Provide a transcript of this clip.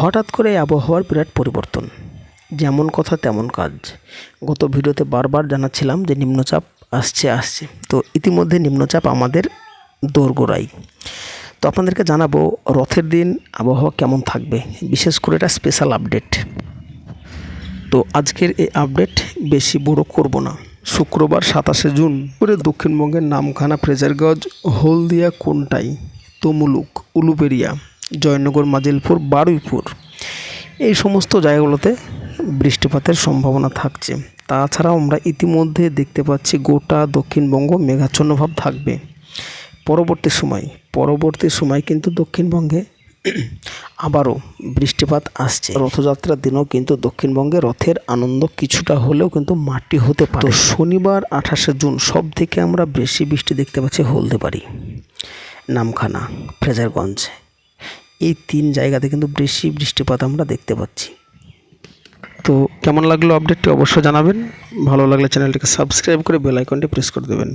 হঠাৎ করে আবহাওয়ার বিরাট পরিবর্তন। যেমন কথা, তেমন কাজ। গত ভিডিওতে বারবার জানাচ্ছিলাম যে নিম্নচাপ আসছে আসছে। তো ইতিমধ্যে নিম্নচাপ আমাদের দোরগোড়াই তো আপনাদেরকে জানাব রথের দিন আবহাওয়া কেমন থাকবে, বিশেষ করে এটা স্পেশাল আপডেট তো আজকের এই আপডেট বেশি বড় করব না। শুক্রবার সাতাশে জুন করে দক্ষিণবঙ্গের নামখানা, ফ্রেজারগঞ্জ, হলদিয়া, কোনটাই? তমুলুক, উলুবেরিয়া। জয়নগর মাজিলপুর বারুইপুর। এই সমস্ত জায়গাগুলোতে বৃষ্টিপাতের সম্ভাবনা থাকছে। তাছাড়াও আমরা ইতিমধ্যে দেখতে পাচ্ছি গোটা দক্ষিণবঙ্গ মেঘাচ্ছন্নভাব থাকবে। পরবর্তী সময় পরবর্তী সময় কিন্তু দক্ষিণবঙ্গে আবারও বৃষ্টিপাত আসছে। রথযাত্রার দিনও কিন্তু দক্ষিণবঙ্গে রথের আনন্দ কিছুটা হলেও কিন্তু মাটি হতে পারে। শনিবার, আঠাশে জুন সব থেকে আমরা বেশি বৃষ্টি দেখতে পাচ্ছি হলদেবাড়ি, নামখানা, ফ্রেজারগঞ্জ। এই তিন জায়গাতে কিন্তু বেশি বৃষ্টিপাত আমরা দেখতে পাচ্ছি। তো কেমন লাগল আপডেটটি অবশ্যই জানাবেন। ভালো লাগলে চ্যানেলটিকে সাবস্ক্রাইব করে বেল আইকনটি প্রেস করে দেবেন।